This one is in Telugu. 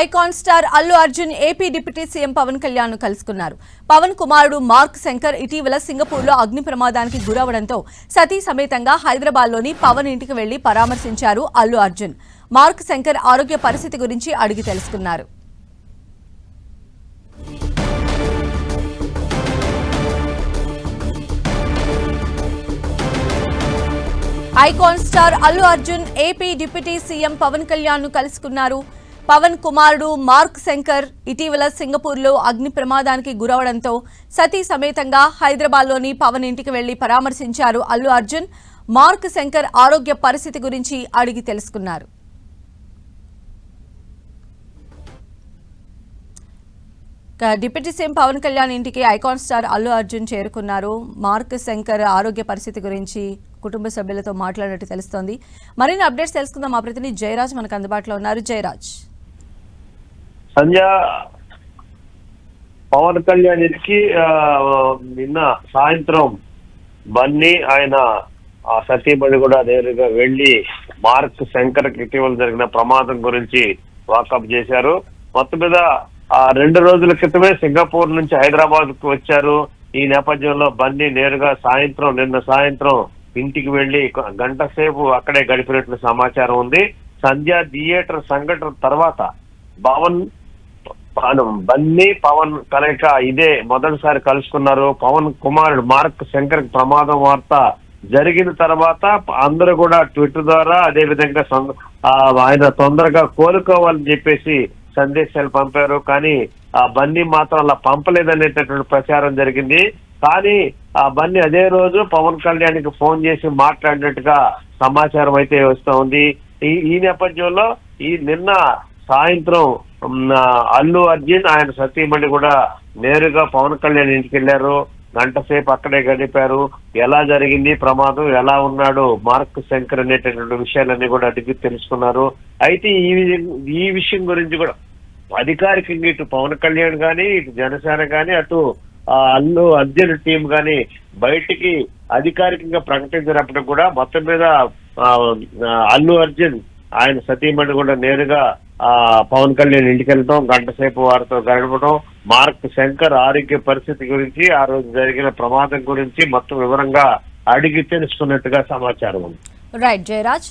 Icon star Allu Arjun AP deputy CM Pavan Kalyan కలుసుకున్నారు. పవన్ కుమారుడు మార్క్ శంకర్ ఇటీవల సింగపూర్లో అగ్ని ప్రమాదానికి గురవడంతో సతీ సమేతంగా హైదరాబాద్లోని పవన్ ఇంటికి వెళ్ళి పరామర్శించారు అల్లు అర్జున్. మార్క్ శంకర్ ఆరోగ్య పరిస్థితి గురించి అడిగి తెలుసుకున్నారు. Icon star Allu Arjun AP deputy CM Pavan కళ్యాణ్ను కలుసుకున్నారు. పవన్ కుమారుడు మార్క్ శంకర్ ఇటీవల సింగపూర్లో అగ్ని ప్రమాదానికి గురవడంతో సతీ సమేతంగా హైదరాబాద్లోని పవన్ ఇంటికి వెళ్ళి పరామర్శించారు అల్లు అర్జున్. మార్క్ శంకర్ ఆరోగ్య పరిస్థితి గురించి అడిగి తెలుసుకున్నారు. డిప్యూటీ సీఎం పవన్ కళ్యాణ్ ఇంటికి ఐకాన్ స్టార్ అల్లు అర్జున్ చేరుకున్నారు. మార్క్ శంకర్ ఆరోగ్య పరిస్థితి గురించి కుటుంబ సభ్యులతో మాట్లాడినట్టు తెలుస్తోంది. మరిన్ని అప్డేట్స్ తెలుసుకుందాం. మా ప్రతినిధి జయరాజ్ మనకు అందుబాటులో ఉన్నారు. జయరాజ్. సంధ్య పవన్ కళ్యాణ్ ఇంటికి నిన్న సాయంత్రం బన్నీ ఆయన ఆ సతీమణి కూడా నేరుగా వెళ్ళి మార్క్ శంకర్ ఇటీవల జరిగిన ప్రమాదం గురించి వాకప్ చేశారు. మొత్తం మీద ఆ రెండు రోజుల క్రితమే సింగపూర్ నుంచి హైదరాబాద్కు వచ్చారు. ఈ నేపథ్యంలో బన్నీ నేరుగా సాయంత్రం నిన్న సాయంత్రం ఇంటికి వెళ్ళి గంట సేపు అక్కడే గడిపినట్లు సమాచారం ఉంది. సంధ్య థియేటర్ సంఘటన తర్వాత భవన్ పవన్ బన్నీ పవన్ కనుక ఇదే మొదటిసారి కలుసుకున్నారు. పవన్ కుమారుడు మార్క్ శంకర్ ప్రమాదం వార్త జరిగిన తర్వాత అందరూ కూడా ట్విట్టర్ ద్వారా అదే విధంగా ఆయన తొందరగా కోలుకోవాలని చెప్పేసి సందేశాలు పంపారు. కానీ ఆ బన్నీ మాత్రం అలా పంపలేదనేటటువంటి ప్రచారం జరిగింది. కానీ ఆ బన్నీ అదే రోజు పవన్ కళ్యాణ్కి ఫోన్ చేసి మాట్లాడినట్టుగా సమాచారం అయితే వస్తూ ఉంది. ఈ ఈ నేపథ్యంలో ఈ నిన్న సాయంత్రం అల్లు అర్జున్ ఆయన సతీమణి కూడా నేరుగా పవన్ కళ్యాణ్ ఇంటికి వెళ్ళారు. గంట సేపు అక్కడే గడిపారు. ఎలా జరిగింది ప్రమాదం ఎలా ఉన్నాడు మార్క్ శంకర్ అనేటటువంటి విషయాలన్నీ కూడా అడిగి తెలుసుకున్నారు. అయితే ఈ ఈ విషయం గురించి కూడా అధికారికంగా ఇటు పవన్ కళ్యాణ్ గాని ఇటు జనసేన కానీ అటు ఆ, అల్లు అర్జున్ టీం కానీ బయటికి అధికారికంగా ప్రకటించినప్పుడు కూడా మొత్తం మీద ఆ, అల్లు అర్జున్ ఆయన సతీమణి కూడా నేరుగా పవన్ కళ్యాణ్ ఇంటికి వెళ్ళటం గంట సేపు వారితో గడపడం మార్క్ శంకర్ ఆరోగ్య పరిస్థితి గురించి ఆ రోజు జరిగిన ప్రమాదం గురించి మొత్తం వివరంగా అడిగి తెలుసుకున్నట్టుగా సమాచారం ఉంది. రైట్ జయరాజ్